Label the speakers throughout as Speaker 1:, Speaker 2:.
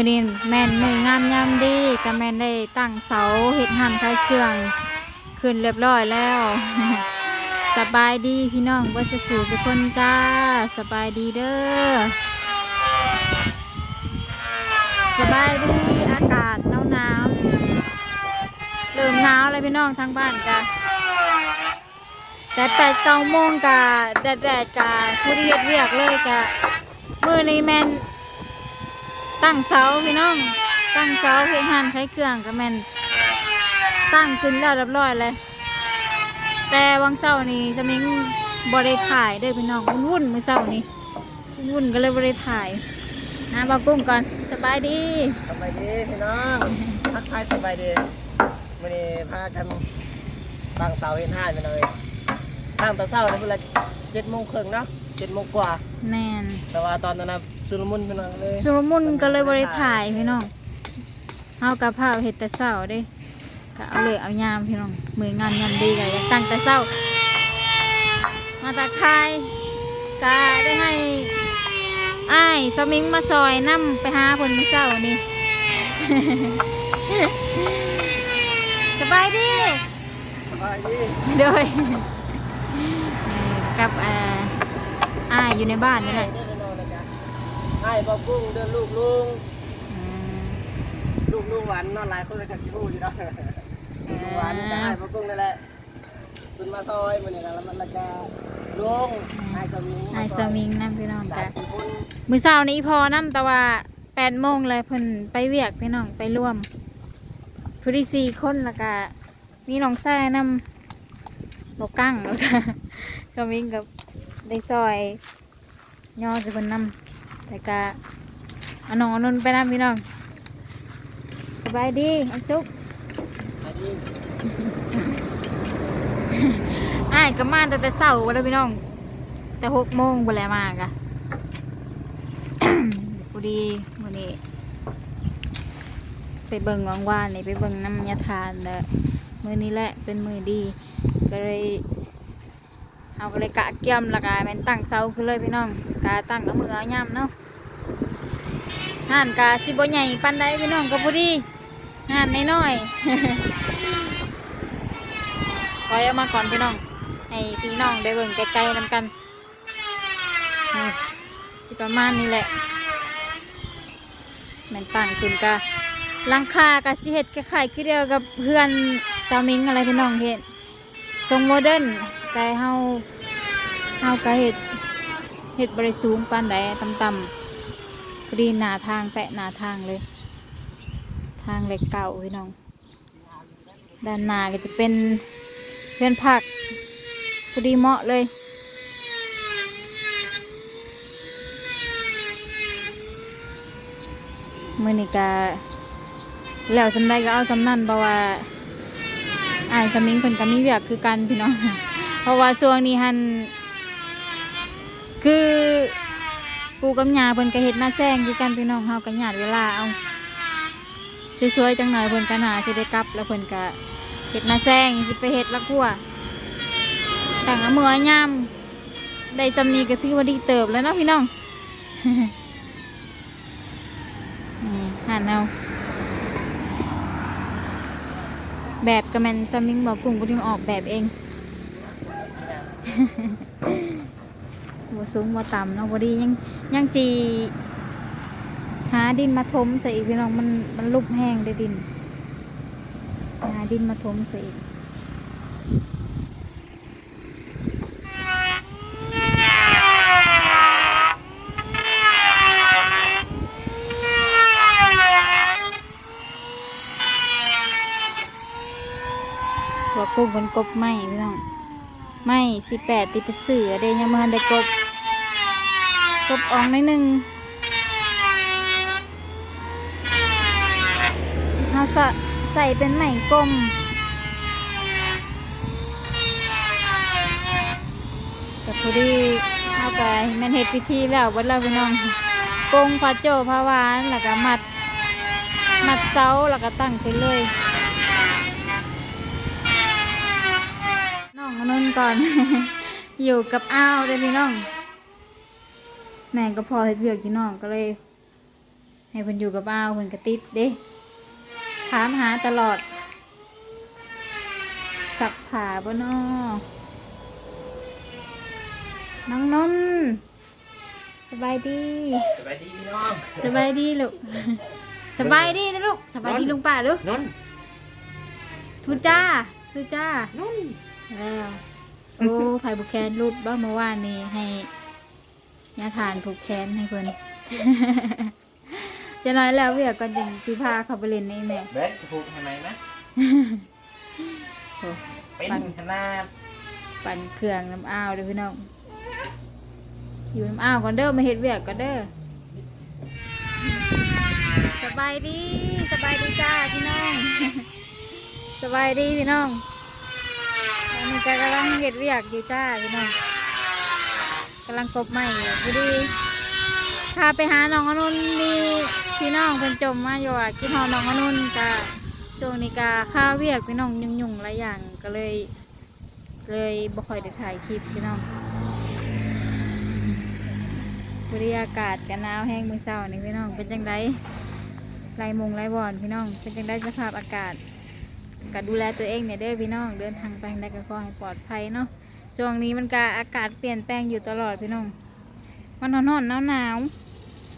Speaker 1: อนี่แม่นมืองามยามดีก็แม่นได้ตั้งเสาเฮ็ดหันคลายเครื่องขึ้นเรียบร้อยแล้ว สบายดีพี่น้องบ่สุทุกคนจ้าสบายดีเด้อสบายดีอากาศหนาวหนาวเริ่มหนาวเลยพี่น้องทางบ้านจ้ะแต่แปดเก้าโมงกะแดดแดดกะผู้ที่เฮ็ดเวียกเลยกะมือนี้แม่น ตั้งเสาพี่น้อง ตั้งเสาเฮ็ดหันใช้เครื่องก็แม่นตั้งขึ้นแล้วเรียบร้อยเลย แต่วังเสานี้สมิงบริถ่ายเด้พี่น้องมันวุ่นมือเสานี้วุ่นก็เลยบริถ่ายนะบากุ้งก่อนสบายดี
Speaker 2: สบายดีพี่น้องทักทายสบายดีวันนี้พากันตั้งเสาเห็นห้าไปเลยตั้งแต่เช้าในเวลาเจ็ดโมงครึ่งเนาะ เจ็ดโมงกว่า
Speaker 1: แน่น
Speaker 2: แต่ว่าตอนนั้นนะสุลมุนพี่น้องเลย
Speaker 1: สุรมุนก็เลยบริถ่ายพี่น้องเฮากับผ้าเห็ดแต่เสาร์เด้ก็เอาเลยเอายามพี่น้องมืองานยามดีก็อยากตั้งแต่เช้า มาตะคายก็ได้ให้อ้ายสมิงมาซอยนํไปหาเพิ่นมื้อเช้านี่ สบายดี
Speaker 2: สบายดี
Speaker 1: โดย กับเอ่อ อ้ายอยู่ในบ้านนี่แหละ
Speaker 2: เด้อพี่น้องนะจ๊ะให้บอกกุ้งเดินลูกลุง
Speaker 1: อืม
Speaker 2: ลูกลุงหวานนอนหลายคนเลยกันที่รู้อยู่เนาะลูกหวานจะให้บอกกุ้งนั่นแหละขึ้นมาซอยมันนี่แล้วมันละจะลุงให้สมิง
Speaker 1: อ้ายสมิงน้ำพี่น้อง
Speaker 2: สา
Speaker 1: กั
Speaker 2: มสี่คน
Speaker 1: มือเช้านี้พอน้ำแต่ว่าแปดโมงเลยเพิ่นไปเวียกพี่น้องไปร่วมผู้ที่สี่คนแล้วก็มีน้องแซ่น้ำบกกั้งแล้วก็สมิงกับ ได้ซอยย่อจะเป็นน้ำแต่ก็เอาน้องอนนไปน้ำพี่น้องสบายดีอันซุก
Speaker 2: สบายดี
Speaker 1: อ้ายก็มาตั้งแต่เช้าวันเลยพี่น้อง แต่หกโมงไปแลมากอะพอดีวันนี้ ไปเบิ่งวางวานนี่ไปเบิ่งน้ำยาทานแล้วมือนี้แหละเป็นมือดี ก็เลย เอาก็เลยกะเกี่ยมละกาเป็นตั้งเสาขึ้นเลยพี่น้องกาตั้งกับมือเอาย่ำเนาะห่านกาสิบใหญ่ปันใดพี่น้องก็พอดีห่านน้อยๆคอยเอามาก่อนพี่น้องให้พี่น้องได้เบิ่งใกล้ๆนำกันนี่สิประมาณนี้แหละแมันตั้งขึ้นกะลังคากะสิเฮ็ดคล้ายๆคือเดียวกับเพื่อนตามิงอะไรพี่น้องเฮ็ดทรงโมเดิร์น แต่เฮาเฮากะเฮ็ดเฮ็ดบริสูงปานใดต่ำๆพอดีหนาทางแปะหนาทางเลย ทางเหล็กเก่าพี่น้อง ด้านหน้าก็จะเป็นเพื่อนผักพอดีเหมาะเลยมือนิกาแล้วสำได้ก็เอาสำนั่นเพราะว่าอ่านสมิงเพิ่นก็มีเวียกคือกันพี่น้อง เพราะว่าช่วงนี้หันคือปูกับยาเพิ่นก็เฮ็ดหน้าแซงคือกันพี่น้องเฮาก็หยาดเวลาเอาช่วยๆจังหน่อยเพิ่นก็น่าสิได้กลับ แล้วเพิ่นก็เฮ็ดหน้าแซงสิไปเฮ็ดละกัวแต่งเอามือยามได้จำนี้ก็ถือว่าดีเติบแล้วเนาะพี่น้องนี่หันเอาแบบกระแมนซัมมิงบอกกลุ่มก็ถึงออกแบบเอง บัสูงบัต่ำเนาะพอดียังยังสีหาดินมาถมใส่อีกพี่น้องมันมันลุบแห้งได้ดินสิหาดินมาถมใส่อีกหัวกุ้งบนกบไม้พี่น้อง ไม้สิแปดติดเสือเดยยังมาได้กบกบอองนิดนึงเขาสะใส่เป็นไหมกลมแต่พอดีเอาไปแมันเห็ดพิธีแล้ววัดเราพี่น้องกงพระโจพระวานแล้วก็มัด มัดเสาแล้วก็ตั้งขึ้นเลย น้องอนนท์ ก่อน อยู่กับอ้าวเลยพี่น้อง แม่ก็พอเฮ็ดเวียกอยู่น้องก็เลย ให้เพิ่นอยู่กับอ้าวเพิ่นก็ติดเด้ถามหาตลอด สักผาบ่นอน้องนนท์สบายดี
Speaker 2: สบายดีพี่น้อง
Speaker 1: สบายดีลูก สบายดีนะลูก สบายดีลุงป้าลูก
Speaker 2: นน
Speaker 1: ทุจ้าทุจ้า
Speaker 2: นน
Speaker 1: แล้ว โอ้ไผ่บุกแคนรูดบ้าเมื่อวานนี้ให้ยาทานผูกแขนให้เพิ่นจะน้อยแล้วเวียกก่อนจึงสิพาเขาไปเล่นนี่แม่
Speaker 2: เบสจะพูดทำไมนะ
Speaker 1: โอ้
Speaker 2: เป็นขนาด
Speaker 1: ปั่นเครื่องน้ำอ้าวเด้อพี่น้อง อยู่น้ำอ้าวก่อนเด้อมาเฮ็ดเวียกก่อนเด้อสบายดีสบายดีจ้าพี่น้อง สบายดีพี่น้องอั นนี้ก็กำลังเฮ็ดเวียกอยู่จ้าพี่น้องกำลังกบไม้อยู่พอดีพาไปหาน้องอนุนมีพี่น้องเพิ่นจมมาอยู่อะคิดฮอน้องอนุนกะช่วงนี้กะข้าวเวียกพี่น้องยุ่งๆหลายอย่างก็เลย เลยบ่ค่อยได้ถ่ายคลิปพี่น้องบรรยากาศกันหนาวแห้งมือเศร้านี่พี่น้องเป็นจังไดไรมงไรบอนพี่น้องเป็นจังไดสภาพอากาศ ก็ดูแลตัวเองเนี่ยเด้อพี่น้องเดินทางไปทางใดก็ขอให้ปลอดภัยเนาะช่วงนี้มันก็อากาศเปลี่ยนแปลงอยู่ตลอดพี่น้อง มันร้อนหนาว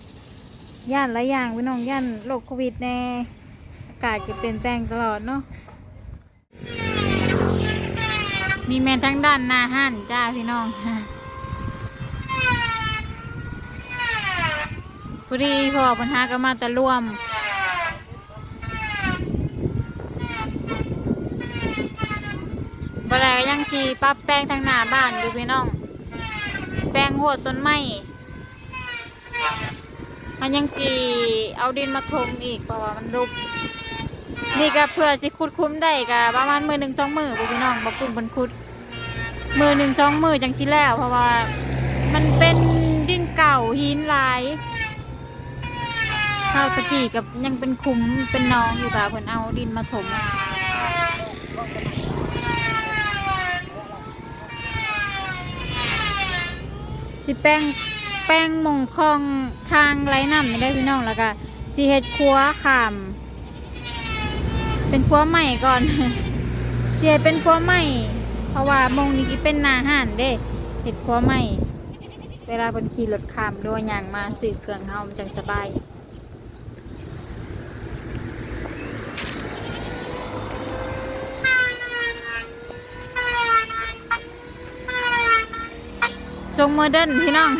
Speaker 1: ๆย่านลายอย่างพี่น้องย่านโรคโควิดแน่อากาศก็เปลี่ยนแปลงตลอดเนาะมีแม่ทั้งด้านหน้าห้านจ้าพี่น้องพอดีพอปัญหาก็มาตะร่วม บ่ได้ก็ยังสีปรับแปลงทางหน้าบ้านอยู่พี่น้อง แปลงหัวต้นไม้มันยังสีเอาดินมาถมอีกเพราะว่ามันรุกนี่ก็เพื่อสิคุดคุ้มได้ก็ประมาณมือหนึ่งสองมือบ่พี่น้องบ่คุ้มบนคุดมือหนึ่งสองมือจังสิแล้ว เพราะว่ามันเป็นดินเก่าหินลายข้าวตะกี้กับยังเป็นคุ้มเป็นน้องอยู่ค่ะเพิ่นเอาดินมาถม สิแป้งแป้งมงคองทางไรน้ำไม่ได้พี่น้องแล้วก็สิเฮ็ดครัวขาม เป็นครัวใหม่ก่อนเจเป็นครัวใหม่ เพราะว่ามงนี้เป็นนาห่านเด้เฮ็ดครัวใหม่ เวลาบนขี่รถขามด้วยยางมาสื่อเครื่องเฮามันจังสบาย งโมเดิร์นพี่น้อง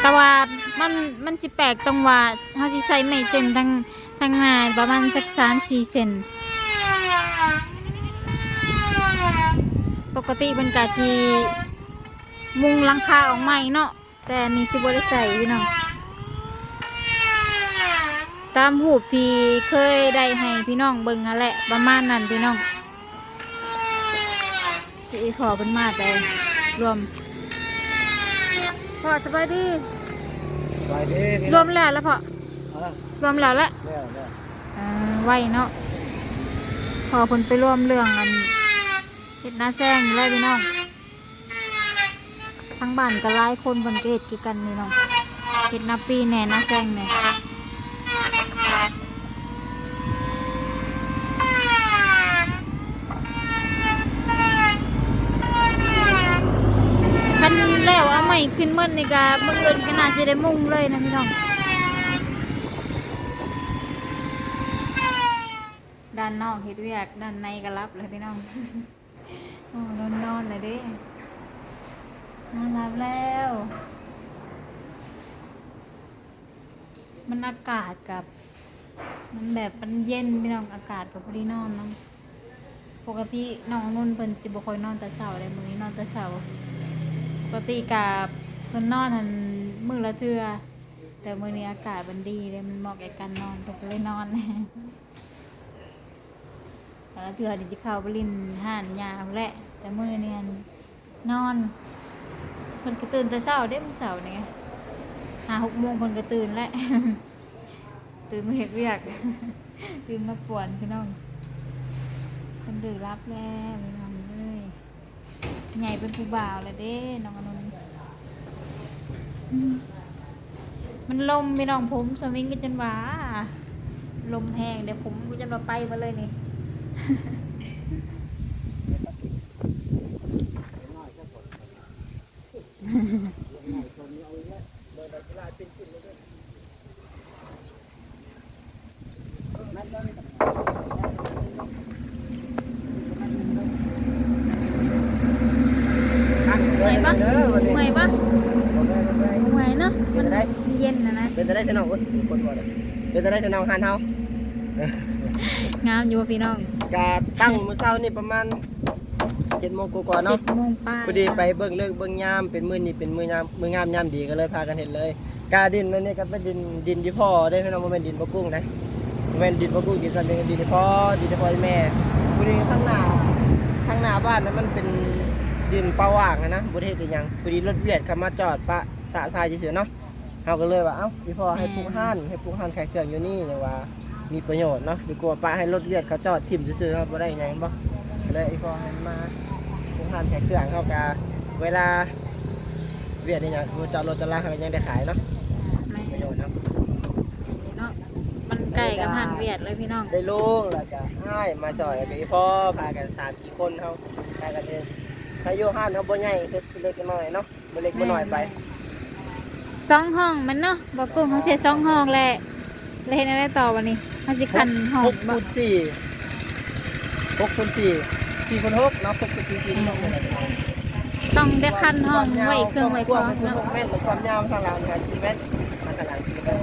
Speaker 1: แต่ว่ามันมันสิแปลกตรงว่าเฮาสิใส่ไม้เส้นทั้งทั้งหน้าประมาณสักสามสี่เซนปกติมันกะทีมุงลังคาออกใหม่เนาะแต่นี่สิบ่ได้ใส่พี่น้อง ตามหูปที่เคยได้ให้พี่น้องเบิ่งนั่นแหละประมาณนั้นพี่น้องที่ขอเป็นมาแต่รวมพอสบายดี
Speaker 2: สบายดีพี่
Speaker 1: ร
Speaker 2: น้
Speaker 1: ว
Speaker 2: อง
Speaker 1: มแล้วแล้วพอ
Speaker 2: เออ
Speaker 1: รวมแล้วละ
Speaker 2: เนี่ยเนี่ย
Speaker 1: เอ่อไวเนาะพอคนไปร่วมเรื่องอันเฮ็ดหน้าแซงนี่แหล้วพี่น้องทั้งบ้านก็หลายคนบนเกตกี่กันนี่น้องเฮ็ดหน้าปีแหน่หน้าแซงเนี่ย คันแล้วเอาให ม่ขึ้นเมื่อนี่กะเมื่อเอินขนาดจะได้มุ่งเลยนะพี่น้องด้านนอกเฮ็ดเวียกด้านในก็รับเลยพี่น้องโอ้นอนนอนเลยเด้นอนรับแล้ว มันอากาศกับ มันแบบมันเย็นพี่น้องอากาศกับพอดีนอนเนาะปกติน้องนุ่นเพิ่นสิบ่ค่อยนอนแต่เช้าเลยมื้อนี้นอนแต่เช้า กติกับเพิ่นนอนหันมือละเทือแต่มื้อนี้อากาศมันดีเลยมันเหมาะแก่การนอนเพิ่นก็เลยนอนแต่ละเทือนี่จะเข้าไปลินห่านยาแหละ แต่มื้อนี้อั่นนอนเพิ่นก็ตื่นแต่เช้าเด้มื้อเช้านี่ห้าหกโมงเพิ่นก็ตื่นแล้วตื่นมาเฮ็ดเวียกตื่นมาป่วนพี่น้องเพิ่นดื้อรับแล้วน้องเอ้ย ใหญ่เป็นผู้บ่าวเลยเด้น้องอนนมันลมไม่น้องผมสวิงกันจนหวาลมแห้งเดี๋ยวผมกูจะมาไปมาเลยนี่ เมื่อย ปะ
Speaker 2: เด้อวันนี้
Speaker 1: เมื่อยปะ
Speaker 2: บ่ได้บ่ได้
Speaker 1: เมื่อยเนาะ
Speaker 2: เป็
Speaker 1: มันน
Speaker 2: อะไร
Speaker 1: เย็นนะนะ
Speaker 2: เป็นแต่ได้พี่น้องเว้ยคนบ่ได้เป็นแต่ได้พี่น้องหันเฮา
Speaker 1: งามอยู่ว่าพี่น้อง
Speaker 2: กาตั้งมื้อเช้านี่ประมาณ7โมงกว่าๆ
Speaker 1: เจ็
Speaker 2: เนาะ
Speaker 1: ดโมงป้าย
Speaker 2: พอดีไปเบิ่งเลิกเบิ่งยามเป็นมื้อนี้เป็นมื้อยามมื้องามยามดีก็เลยพากันเฮ็ดเลยกาดินนั่นนี่ก็เป็นดินดินที่พ่อได้พี่น้องบ่แม่นดินบ่กุ้งนะบ่แม่นดินบ่กุ้งดินซั่นเป็นดินที่พ่อดินที่พ่อแม่พอดีข้างหน้าข้างหน้าบ้านนั้นมันเป็น ดินเปล่าว่างอะนะบ่ได้เฮ็ดอีหยังพอดีรถเวียดเข้ามาจอดปะสะทรายซื่อๆเนาะเฮาก็เลยว่าเอ้าพี่พ่อให้ปลูกห้านให้ปลูกห้านขายเครื่องอยู่นี่จังว่ามีประโยชน์เนาะดีกว่าปะให้รถเวียดเขาจอดทิ่มซื่อๆเนาะบ่ได้หยังบ่ก็เลยอีพ่อให้มาโรงทานแขกเครื่องเข้ากาเวลาเวียดนี่ยังกูจอดรถจอดลาเขาก็ยังได้ขายเนาะ
Speaker 1: ไม่
Speaker 2: ประโยชน์ครับ
Speaker 1: เนาะมันไก่กับหันเวียดเลยพี่น้อง
Speaker 2: ได้ลูกแล้วก็อ้ายมาซอยกับอีพ่อพากันสามสี่คนเขาพากันเดิ นพายุห้านเขาบ่ใหญ่เฮ็ดเล็กน้อยเนาะบ่เล็กบ่น้อยไป
Speaker 1: สองห้องมันเนาะบอกกุ้งเขาเสียสองห้องแหละเลยเห็นอะไรต่อวันนี้เขาสิคันห้อง
Speaker 2: หก
Speaker 1: บ่
Speaker 2: คูณสี่หกคูณสี่สี่คูณหกเนาะหกคูณสี่สี่คูณหกเนี่ย
Speaker 1: ต้องได้คันห้องไว้เครื่องไว้
Speaker 2: ก
Speaker 1: พร้
Speaker 2: ว้า
Speaker 1: องม
Speaker 2: มันคือ
Speaker 1: เนาะ
Speaker 2: หกเมตรแล้วความยาวข้างหลังครับกี่เมตรมาข้างหลังกี่เมตร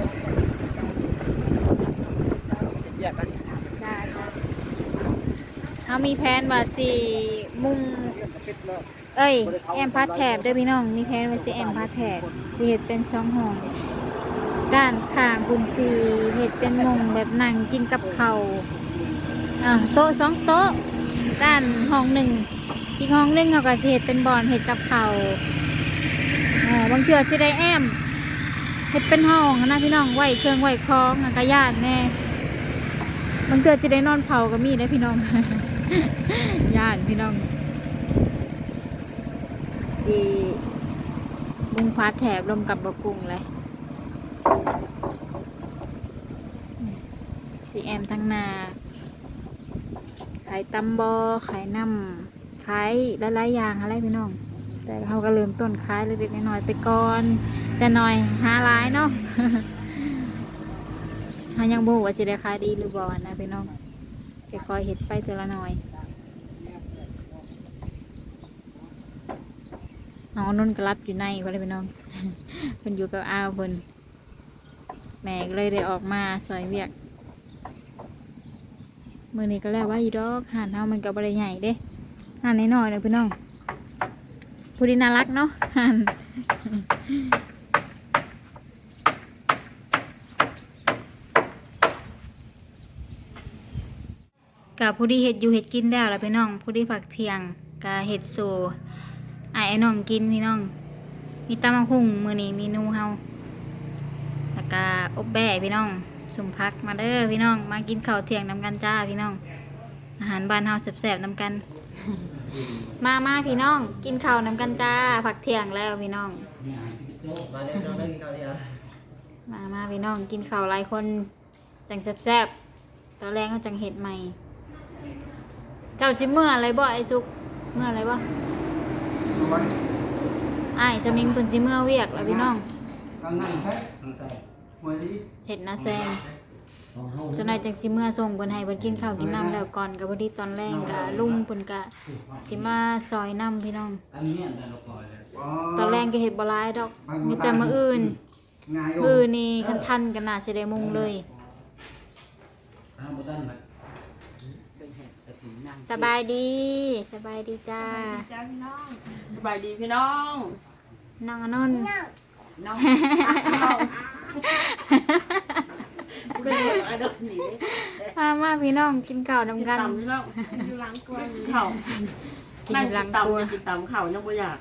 Speaker 2: เรียกกัน
Speaker 1: ได้ค่ะเขามีแผนว่าสิมุง
Speaker 2: ปิด เอ้
Speaker 1: ยแอมพาแถบด้วยพี่น้องมีแผนไว่าสิแอมพาแถบสิเฮ็ดเป็นสองห้องด้านข้างคุณสีเฮ็ดเป็นมุงแบบนั่งกินกับเขาอ่าโต๊ะสองโต๊ะด้านห้องหนึ่งอีกห้องหนึ่งเขาก็สิเฮ็ดเป็นบอนเฮ็ดกับเขาอ๋อบางเทื่อสิได้แอมเฮ็ดเป็นห้องนะพี่น้องไหวเครื่องไหวคล้องอะก็ย่านแน่บางเทื่อสิได้นอนเผาก็มีได้พี่น้องย่านพี่น้อง สีมุงพาแถบรวมกับบะกุ้งเลยสีแอมทั้งนาขายตำบอขายน้ำขายหลายๆอย่างอะไรพี่น้อง แต่เขาก็เริ่มต้นขายเล็กๆน้อยๆไปก่อน แต่น้อยหาหลายเนาะเขายังบฮูว่าจะได้ขายดีหรือบอนะพี่น้องจะคอยเห็ดไปแต่ละหน่อย น้องนุ่นก็รับอยู่ในพ่อเลยพี่น้องเพิ่นอยู่กับอ้าวเพิ่นแม่ก็เลยได้ออกมาซอยเวียกมือนี้ก็แล้วว่าอีดอกหานเฮามันก็บ่ได้ใหญ่เด้หานน้อยๆเด้อพี่น้องผู้ดีน่ารักเนาะหานกับผู้ดีเฮ็ดอยู่เฮ็ดกินแล้วล่ะพี่น้องผู้ดีผักเทียงกะเฮ็ดสู่ ไอ้ไอ้น้องกินพี่น้อง มีตำมังคุงมือนี้เมนูเฮาแล้วก็อบแบ่พี่น้องสมพักมาเด้อพี่น้อง มากินข้าวเที่ยงนำกันจ้าพี่น้อง อาหารบ้านเฮาแซ่บๆนำกัน มามาพี่น้อง กินข้าวนำกันจ้าผักเที่ยงแล้วพี่น้อง
Speaker 2: มาเลยน้องได้กินข้าวเที่ยง
Speaker 1: มามาพี่น้องกินข้าวหลายคนจังแซ่บๆตอนแรกเขาจังเห็ดใหม่ เจ้าจิเมื่ออะไรบ่ไอ้สุก เมื่ออะไรบ่ ไอ้ายจะมิงเพิ่นสิเมื่อเวียกแล้วพี่น้อง
Speaker 2: กำนันแพ้ใส่หัวดี
Speaker 1: เห็ดนาแซงเจ้านายจังสิเมื่อส่งเพิ่นให้เพิ่นกินข้าวกินน้ำแล้วก่อนก็พอดีตอนแรกก็ลุงเพิ่นก็สิมาซอยน้ำพี่น้อง
Speaker 3: อันเนี้ยแต่ละปล่อยเลย
Speaker 1: ตอนแรกก็เห็ดบ่หลายดอก มีแต่มื้ออื่น
Speaker 2: ง่าย
Speaker 1: มื้อนี่คันทันก็น่าสิได้มุงเลย
Speaker 3: ห้ามบ่ตั้นนะ
Speaker 1: สบายดี สบายดีจ้า
Speaker 4: สบายดีพี่น้อง
Speaker 1: น้องอนนท์
Speaker 4: น้องเป็นไอ้ดอกหนี
Speaker 1: มามาพี่น้องกินข้าวนำกัน
Speaker 4: ตำพี่น้องอยู่หลังกล้วยเข่า
Speaker 1: กิน
Speaker 4: นั่ง
Speaker 1: หลัง
Speaker 4: ตำ
Speaker 1: ครัว
Speaker 4: กินตำเข่ายังบ่อยาก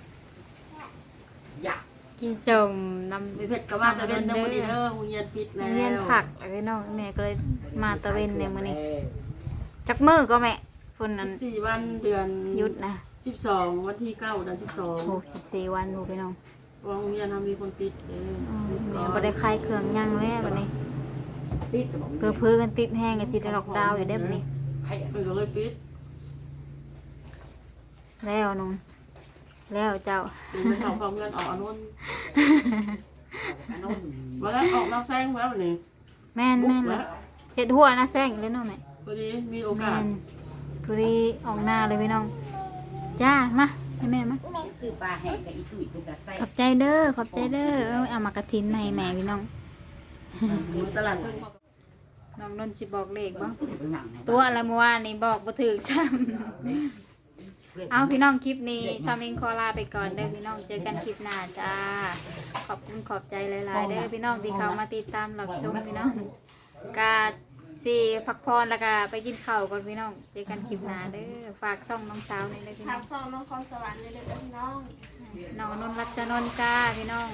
Speaker 4: อยาก
Speaker 1: กินสมน้ำ
Speaker 4: มีเผ็ดกระว่าตะเวนเด้อมื้อนี้เด้อหูเย็นปิดแล้ว
Speaker 1: เรียนผักอะไรน้องแม่ก็เลยมาตะเวนในมื้อนี้จักมื้อก็แม่ ฝุ่นนั้น
Speaker 4: สี่วันเดือน
Speaker 1: หยุดนะ
Speaker 4: สิบสองวันที่เก้าเดือนสิบสอง
Speaker 1: โอ้สิบสี่วันดูพี่น้อง
Speaker 4: โรงเรียนทำมีคนติดเอง
Speaker 1: อืมแม่บ่ได้คลายเครื่องยังแล้วบัดนี้
Speaker 4: ติดสมอง
Speaker 1: เพื่อเพื่อกันติดแห้งกันสิได้ล็อกดาวน์อยู่ได้อบัดนี้
Speaker 4: มันก็เลยปิด
Speaker 1: แล้วนุ่งแล้วเจ้า
Speaker 4: ตีไปเผาเผาเงินออกอนนุนมาแล้วออกนอกแซงมาแล้ววันนี้
Speaker 1: แม่น
Speaker 4: บุ๊
Speaker 1: แม่
Speaker 4: ก
Speaker 1: น
Speaker 4: แล้ว
Speaker 1: เฮ็ดหัวนะแซงอีกแล้วเนาะแม่
Speaker 4: พอดีมีโอ
Speaker 1: แม่
Speaker 4: กาส
Speaker 1: นทุรีออกหน้าเลยพี่น้อง จ้า มาให้แม่มา
Speaker 5: ซื้อปลาแห้งกับอีตุ้ยเป็นตาไส้
Speaker 1: ขอบใจเด้อ ขอบใจเด้อ เอาเอามากระทินมาให้แม่พี่น้อง
Speaker 4: มือตลาดเพิ่ง
Speaker 1: น้องนนท์สิบอกเลขบ่
Speaker 5: เป็นหนัง
Speaker 1: ตัวอะไรเมื่อวานนี่บอกบ่ถูกซ้ำเอาพี่น้องคลิปนี้ซามิงขอลาไปก่อนเด้อพี่น้อง เจอกันคลิปหน้าจ้า ขอบคุณขอบใจหลายๆเด้อพี่น้องที่เข้ามาติดตามรับชมพี่น้องกา สิพักพรแล้วก็ไปกินข้าวก่อนพี่น้องเจอกันคลิปหน้าเด้อฝากซ่องน้องสาวนี่เด้อพี่น้
Speaker 6: ทา
Speaker 1: องง
Speaker 6: ซองน้องคอนสวรรค์เลยเด้อจ้ะพี่น้อง
Speaker 1: น้องนนท์รัชนนท์จ้าพี่น้อง